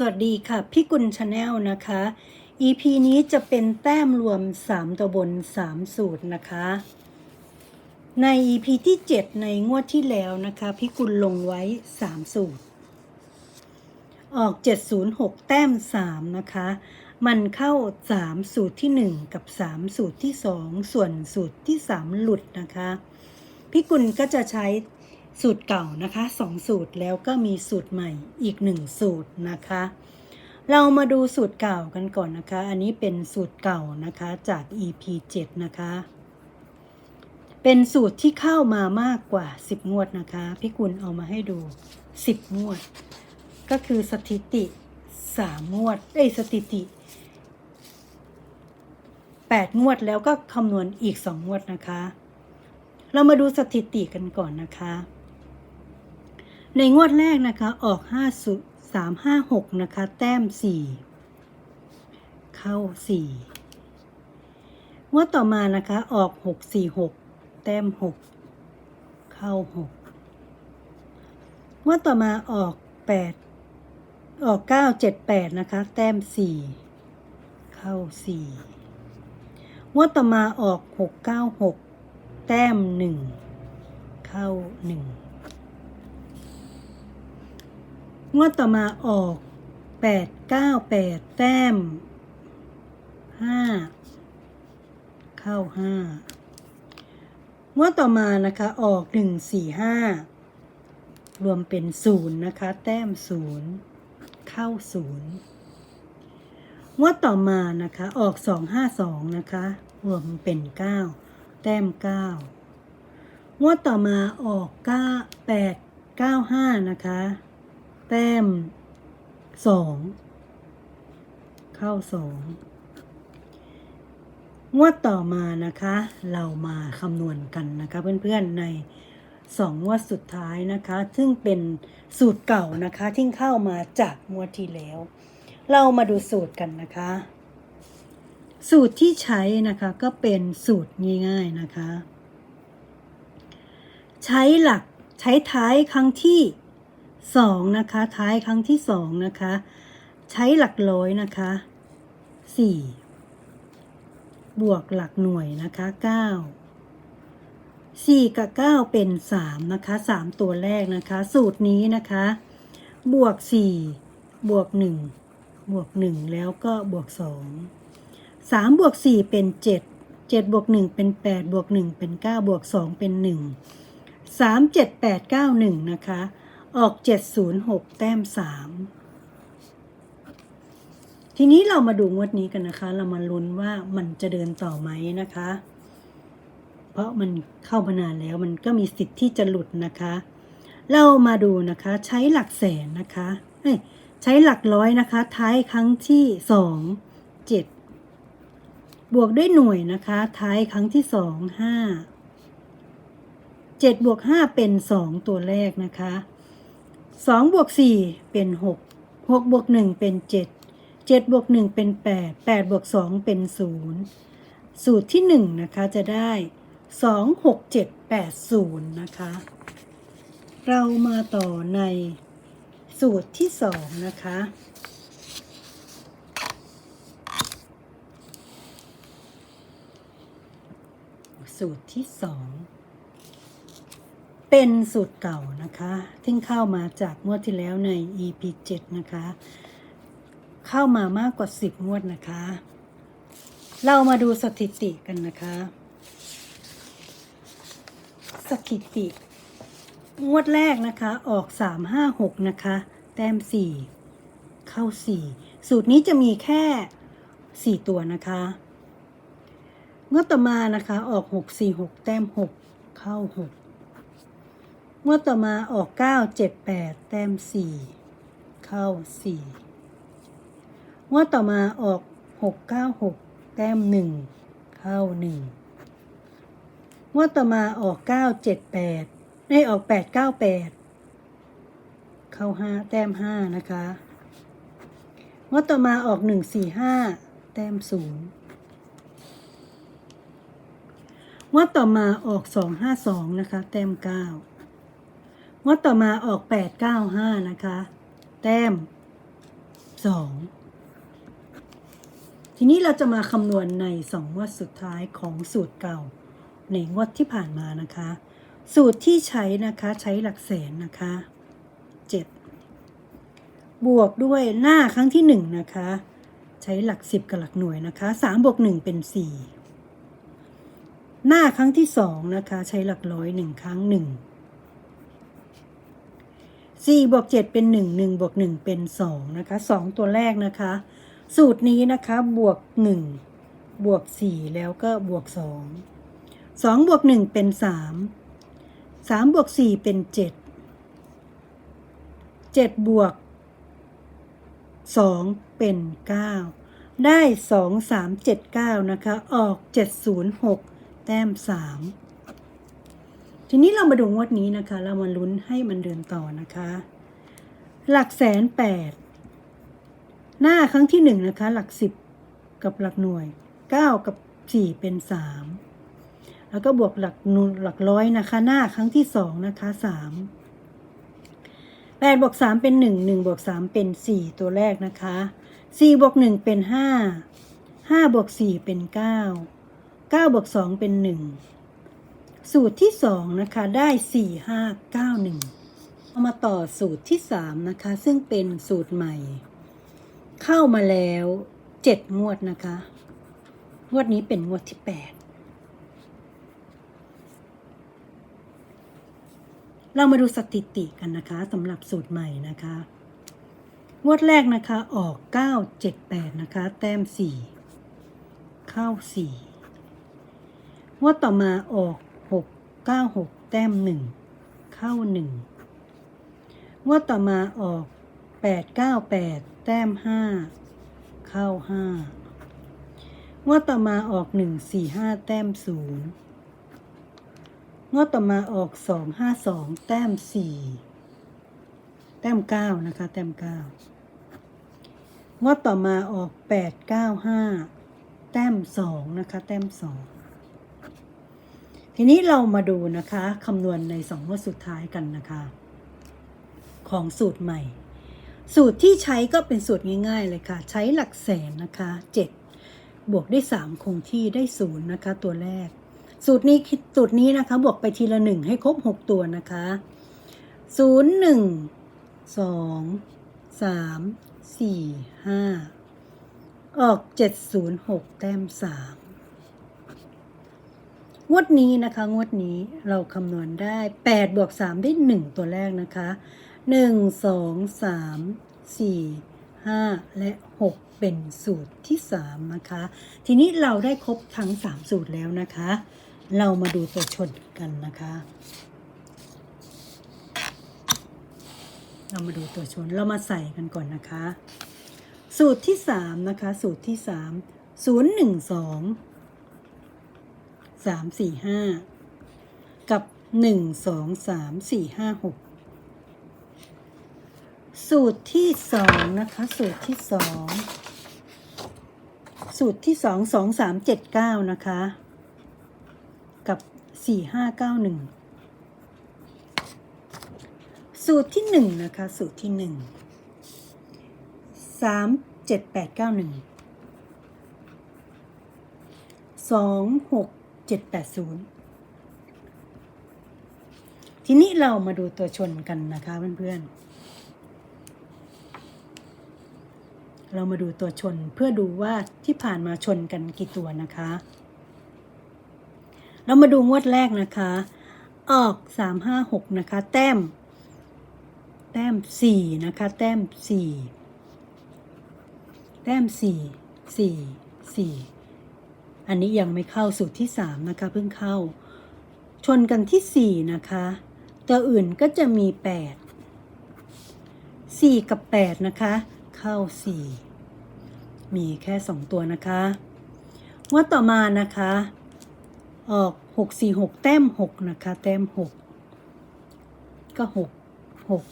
สวัสดีค่ะ พี่กุลชาแนลนะคะ EP นี้จะเป็นแต้มรวม 3 ตัวบน 3 สูตรนะคะ ใน EP ที่ 7 ในงวดที่แล้วนะคะ พี่กุลลงไว้ 3 สูตร ออก 706 แต้ม 3 นะคะ มันเข้า 3 สูตรที่ 1 กับ 3 สูตรที่ 2 ส่วนสูตรที่ 3 หลุดนะคะ พี่กุลก็จะใช้ สูตรเก่านะคะสองสูตรแล้วก็มีสูตรใหม่อีกหนึ่งสูตรนะคะ เรามาดูสูตรเก่ากันก่อนนะคะ อันนี้เป็นสูตรเก่านะคะจาก EP 7 นะคะ เป็นสูตรที่เข้ามามากกว่า 10 งวดนะคะพี่กุลเอามาให้ดู 10 งวด ก็คือสถิติ 3 งวดเอ้ยสถิติ8 งวดแล้วก็คำนวณอีก 2 งวดนะคะ เรามาดูสถิติกันก่อนนะคะ ในงวดแรกนะคะออก5สุ3 5 6นะคะ แต้ม4เข้า4งวดต่อมานะคะออก6 4 6แต้ม6เข้า6งวดต่อมาออก8ออก9 7 8นะคะ แต้ม4เข้า4งวดต่อมาออก6 9 6แต้ม1เข้า1ง งวดต่อมาออกแปดเก้าแปดแต้มห้าเข้าห้างวดต่อมานะคะออกหนึ่งสี่ห้ารวมเป็นศูนย์นะคะ แต้มศูนย์เข้าศูนย์งวดต่อมานะคะออกสองห้าสองนะคะ รวมเป็นเก้าแต้มเก้างวดต่อมาออกเก้าแปดเก้าห้านะคะ แต้มสองเข้าสองงวดต่อมานะคะ เรามาคำนวณกันนะคะเพื่อนๆในสองงวดสุดท้ายนะคะ ซึ่งเป็นสูตรเก่านะคะที่เข้ามาจากงวดที่แล้ว เรามาดูสูตรกันนะคะ สูตรที่ใช้นะคะก็เป็นสูตรง่ายๆนะคะ ใช้หลักใช้ท้ายครั้งที่ สองนะคะ ท้ายครั้งที่สองนะคะ ใช้หลักร้อยนะคะสี่บวกหลักหน่วยนะคะเก้าสี่กับเก้าเป็นสามนะคะสามตัวแรกนะคะ สูตรนี้นะคะ บวกสี่บวกหนึ่งบวกหนึ่งแล้วก็บวกสองสามบวกสี่เป็นเจ็ดเจ็ดบวกหนึ่งเป็นแปดบวกหนึ่งเป็นเก้าบวกสองเป็นหนึ่งสามเจ็ดแปดเก้าหนึ่งนะคะ ออก 706 แต้ม 3 ทีนี้เรามาดูงวดนี้กันนะคะ เรามาลุ้นว่ามันจะเดินต่อไหมนะคะ เพราะมันเข้ามานานแล้วมันก็มีสิทธิ์ที่จะหลุดนะคะ เรามาดูนะคะใช้หลักแสนนะคะใช้หลักร้อยนะคะ ท้ายครั้งที่2 7บวกด้วยหน่วยนะคะ ท้ายครั้งที่2 5 7บวก5เป็น2ตัวแรกนะคะ สองบวกสี่เป็นหกหกบวกหนึ่งเป็นเจ็ดเจ็ดบวกหนึ่งเป็นแปดแปดบวกสองเป็นศูนย์สูตรที่หนึ่งนะคะจะได้สองหกเจ็ดแปดศูนย์นะคะ เรามาต่อในสูตรที่สองนะคะสูตรที่สอง เป็นสูตรเก่านะคะที่เข้ามาจากงวดที่แล้วใน EP 7 นะคะ เข้ามามากกว่า 10 งวดนะคะ เรามาดูสถิติกันนะคะ สถิติ งวดแรกนะคะออก 356 นะคะ แต้ม 4 เข้า 4 สูตรนี้จะมีแค่ 4 ตัวนะคะ งวดต่อมานะคะออก 646 แต้ม 6 เข้า 6 งวดต่อมาออก 9 7 8 แต้ม 4 เข้า 4 งวดต่อมาออก 6 9 6 แต้ม 1 เข้า 1 งวดต่อมาออก 9 7 8 ได้ออก 8 9 8 เข้า 5 แต้ม 5 นะคะ งวดต่อมาออก 1 4 5 แต้ม 0 งวดต่อมาออก 2 5 2 นะคะ แต้ม 9 งวดต่อมาออก895นะคะ แต้มสองทีนี้เราจะมาคำนวณในสองงวดสุดท้ายของสูตรเก่า ในงวดที่ผ่านมานะคะ สูตรที่ใช้นะคะใช้หลักแสนนะคะเจ็ดบวกด้วยหน้าครั้งที่หนึ่งนะคะ ใช้หลักสิบกับหลักหน่วยนะคะสามบวกหนึ่งเป็นสี่หน้าครั้งที่สองนะคะ ใช้หลักร้อยหนึ่งครั้งหนึ่ง สี่บวกเจ็ดเป็นหนึ่งหนึ่งบวกหนึ่งเป็นสองนะคะสองตัวแรกนะคะ สูตรนี้นะคะบวกหนึ่งบวกสี่แล้วก็บวกสองสองบวกหนึ่งเป็นสามสามบวกสี่เป็นเจ็ดเจ็ดบวกสองเป็นเก้าได้สองสามเจ็ดเก้านะคะ ออกเจ็ดศูนย์หกแต้มสาม ทีนี้เรามาดูงวดนี้นะคะ เรามาลุ้นให้มันเดินต่อนะคะ หลักแสนแปดหน้าครั้งที่หนึ่งนะคะ หลักสิบกับหลักหน่วยเก้ากับสี่เป็นสามแล้วก็บวกหลักนูหลักร้อยนะคะ หน้าครั้งที่สองนะคะสามแปดบวกสามเป็นหนึ่งหนึ่งบวกสามเป็นสี่ตัวแรกนะคะสี่บวกหนึ่งเป็นห้าห้าบวกสี่เป็นเก้าเก้าบวกสองเป็นหนึ่ง สูตรที่สองนะคะ ได้สี่ห้าเก้าหนึ่งเอามาต่อสูตรที่สามนะคะ ซึ่งเป็นสูตรใหม่ เข้ามาแล้วเจ็ดงวดนะคะ งวดนี้เป็นงวดที่แปดเรามาดูสถิติกันนะคะสำหรับสูตรใหม่นะคะ งวดแรกนะคะออก 9 7 8 นะคะ แต้ม 4 เข้า 4 งวดต่อมาออก 9 6 แต้ม 1 เข้า 1 งวดต่อมาออก 8 9 8 แต้ม 5 เข้า 5 งวดต่อมาออก 1 4 5 แต้ม 0 งวดต่อมาออกสองห้าสองแต้มสี่แต้มเก้านะคะ แต้มเก้างวดต่อมาออกแปดเก้าห้าแต้มสองนะคะ แต้มสอง ทีนี้เรามาดูนะคะคำนวณในสองงวดสุดท้ายกันนะคะ ของสูตรใหม่ สูตรที่ใช้ก็เป็นสูตรง่าย ๆ เลยค่ะ ใช้หลักแสนนะคะเจ็ดบวกได้สามคงที่ได้ศูนย์นะคะ ตัวแรก สูตรนี้สูตรนี้นะคะ บวกไปทีละหนึ่งให้ครบหกตัวนะคะศูนย์หนึ่งสองสามสี่ห้าออกเจ็ดศูนย์หกแต้มสาม งวดนี้นะคะ งวดนี้เราคำนวณได้แปดบวกสามได้หนึ่งตัวแรกนะคะหนึ่งสองสามสี่ห้าและหกเป็นสูตรที่สามนะคะ ทีนี้เราได้ครบทั้งสามสูตรแล้วนะคะ เรามาดูตัวชนกันนะคะ เรามาดูตัวชนเรามาใส่กันก่อนนะคะ สูตรที่สามนะคะ สูตรที่สามศูนย์หนึ่ง สามสี่ห้ากับหนึ่งสองสามสี่ห้าหกสูตรที่สองนะคะ สูตรที่สองสูตรที่สองสองสามเจ็ดเก้านะคะ กับสี่ห้าเก้าหนึ่งสูตรที่หนึ่งนะคะ สูตรที่หนึ่งสามเจ็ดแปดเก้าหนึ่งสองหก เจ็ดแปดศูนย์ทีนี้เรามาดูตัวชนกันนะคะเพื่อนๆ เรามาดูตัวชนเพื่อดูว่าที่ผ่านมาชนกันกี่ตัวนะคะ เรามาดูงวดแรกนะคะ ออกสามห้าหกนะคะ แต้ม แต้มสี่นะคะ แต้มสี่แต้มสี่สี่สี่ อันนี้ยังไม่เข้าสูตรที่สามนะคะ เพิ่งเข้า ชนกันที่สี่นะคะ ตัวอื่นก็จะมีแปดสี่กับแปดนะคะ เข้าสี่มีแค่สองตัวนะคะว่าต่อมานะคะ ออกหกสี่หกแต้มหกนะคะ แต้มหกก็หกหก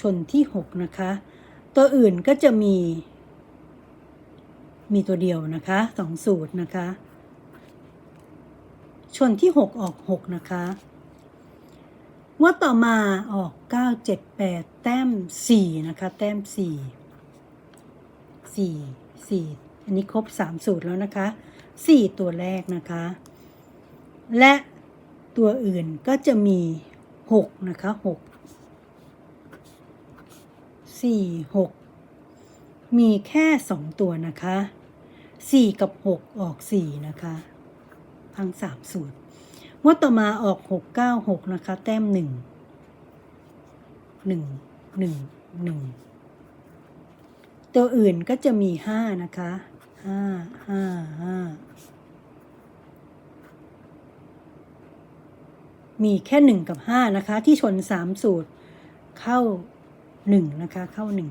ชนที่หกนะคะ ตัวอื่นก็จะมี มีตัวเดียวนะคะสองสูตรนะคะ ชนที่หกออกหกนะคะงว่าต่อมาออกเก้าเจ็ดแปดแต้มสี่นะคะ แต้มสี่สี่สี่อันนี้ครบสามสูตรแล้วนะคะสี่ตัวแรกนะคะ และตัวอื่นก็จะมีหกนะคะหกสี่หกมีแค่สองตัวนะคะ สี่กับหกออกสี่นะคะทั้งสามสูตรงวดต่อมาออกหกเก้าหกนะคะ แต้มหนึ่งหนึ่งหนึ่งหนึ่งตัวอื่นก็จะมีห้านะคะห้าห้าห้ามีแค่หนึ่งกับห้านะคะ ที่ชนสามสูตรเข้าหนึ่งนะคะ เข้าหนึ่ง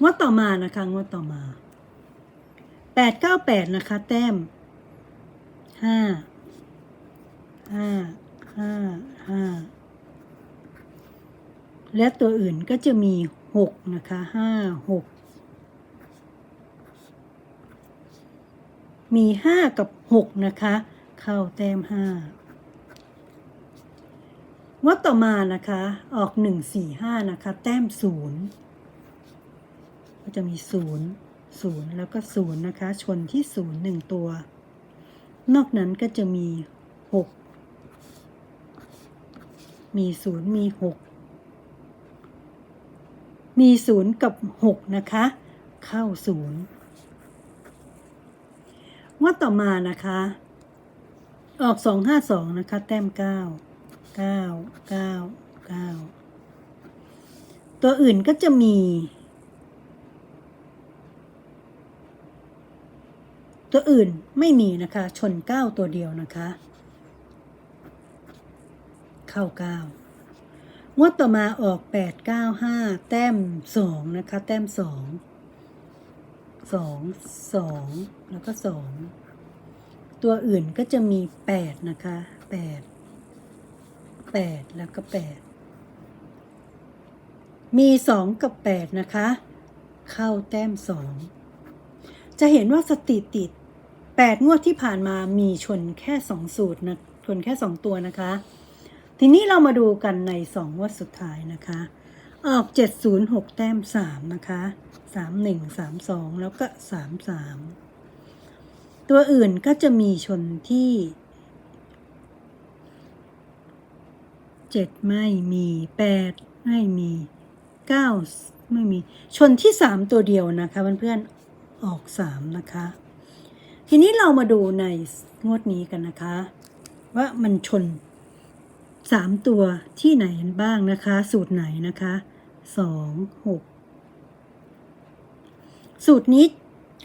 งวดต่อมานะคะ งวดต่อมาแปดเก้าแปดนะคะ แต้มห้าห้าห้าห้าและตัวอื่นก็จะมีหกนะคะห้าหกมีห้ากับหกนะคะ เข้าแต้มห้างวดต่อมานะคะ ออกหนึ่งสี่ห้านะคะ แต้มศูนย์ จะมีศูนย์ศูนย์แล้วก็ศูนย์นะคะ ชนที่ศูนย์หนึ่งตัว นอกนั้นก็จะมีหกมีศูนย์มีหกมีศูนย์กับหกนะคะ เข้าศูนย์งวดต่อมานะคะ ออกสองห้าสองนะคะ แต้มเก้าเก้าเก้าเก้าตัวอื่นก็จะมี ตัวอื่นไม่มีนะคะ ชนเก้าตัวเดียวนะคะ เข้าเก้างวดต่อมาออกแปดเก้าห้าแต้มสองนะคะ แต้มสองสองสองแล้วก็สองตัวอื่นก็จะมีแปดนะคะแปดแปดแล้วก็แปดมีสองกับแปดนะคะ เข้าแต้มสองจะเห็นว่าสถิติ แปดงวดที่ผ่านมามีชนแค่สองสูตรนะชนแค่สองตัวนะคะ ทีนี้เรามาดูกันในสองงวดสุดท้ายนะคะ ออกเจ็ดศูนย์หกแต้มสามนะคะสามหนึ่งสามสองแล้วก็สามสามตัวอื่นก็จะมีชนที่เจ็ดไม่มีแปดไม่มีเก้าไม่มี ชนที่สามตัวเดียวนะคะเพื่อนๆออกสามนะคะ ทีนี้เรามาดูในงวดนี้กันนะคะ ว่ามันชนสามตัวที่ไหนบ้างนะคะ สูตรไหนนะคะสองหกสูตรนี้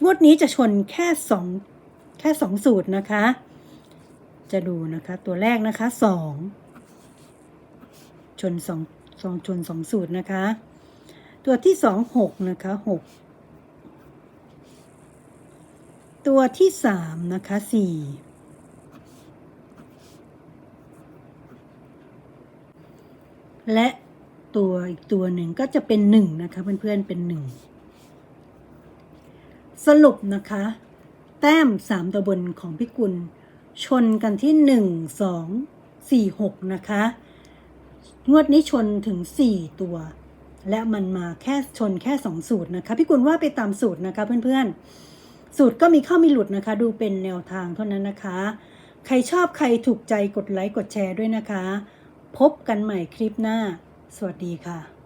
งวดนี้จะชนแค่สองแค่สองสูตรนะคะ จะดูนะคะตัวแรกนะคะสองชนสองสองชนสองสูตรนะคะ ตัวที่สองหกนะคะหก ตัวที่สามนะคะสี่และตัวอีกตัวหนึ่งก็จะเป็นหนึ่งนะคะเพื่อนๆเป็นหนึ่งสรุปนะคะ แต้มสามตัวบนของพิกุล ชนกันที่หนึ่งสองสี่หกนะคะ งวดนี้ชนถึงสี่ตัว และมันมาแค่ชนแค่สองสูตรนะคะ พี่กุลว่าไปตามสูตรนะคะเพื่อนๆ สูตรก็มีเข้ามีหลุดนะคะ ดูเป็นแนวทางเท่านั้นนะคะ ใครชอบใครถูกใจกดไลค์กดแชร์ด้วยนะคะ พบกันใหม่คลิปหน้า สวัสดีค่ะ